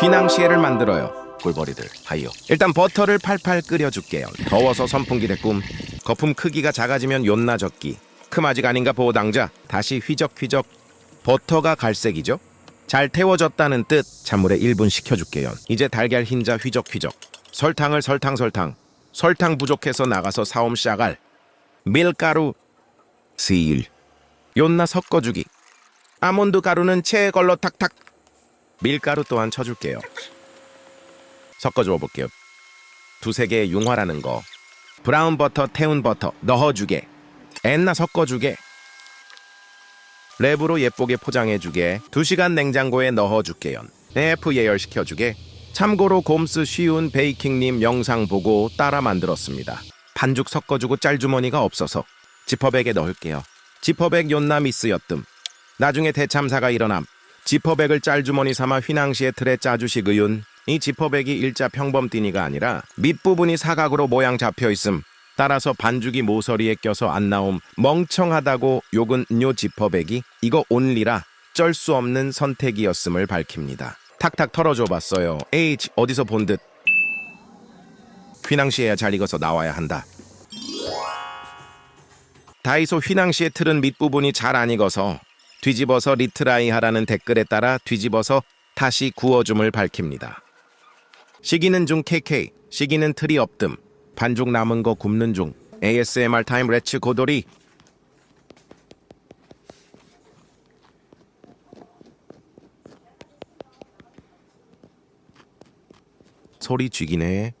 휘낭시에를 만들어요. 꿀벌이들 하이요. 일단 버터를 팔팔 끓여줄게요. 더워서 선풍기 대 꿈. 거품 크기가 작아지면 욘나 적기. 큼 아직 아닌가 보호 당자. 다시 휘적휘적. 버터가 갈색이죠? 잘 태워졌다는 뜻. 찬물에 1분 식혀줄게요. 이제 달걀 흰자 휘적휘적. 설탕을 설탕 설탕. 설탕 부족해서 나가서 사옴 샤갈. 밀가루 스일. 욘나 섞어주기. 아몬드 가루는 체에 걸러 탁탁. 밀가루 또한 쳐줄게요. 섞어줘 볼게요. 두세 개의 융화라는 거. 브라운 버터, 태운 버터 넣어주게. 엔나 섞어주게. 랩으로 예쁘게 포장해주게. 두 시간 냉장고에 넣어줄게요. AF 예열시켜주게. 참고로 곰스 쉬운 베이킹님 영상 보고 따라 만들었습니다. 반죽 섞어주고 짤주머니가 없어서 지퍼백에 넣을게요. 지퍼백 욘나 미스였뜸. 나중에 대참사가 일어남. 지퍼백을 짤주머니 삼아 휘낭시에 틀에 짜주시 그윤. 이 지퍼백이 일자 평범띠니가 아니라 밑부분이 사각으로 모양 잡혀 있음. 따라서 반죽이 모서리에 껴서 안 나옴. 멍청하다고 욕은 요 지퍼백이 이거 온리라 쩔 수 없는 선택이었음을 밝힙니다. 탁탁 털어줘 봤어요. H 어디서 본 듯. 휘낭시에야 잘 익어서 나와야 한다. 다이소 휘낭시의 틀은 밑부분이 잘 안 익어서 뒤집어서 리트라이 하라는 댓글에 따라 뒤집어서 다시 구워줌을 밝힙니다. 시기는 중 KK, 시기는 틀이 없듬, 반죽 남은 거 굽는 중, ASMR 타임 레츠 고돌이 소리 쥐기네.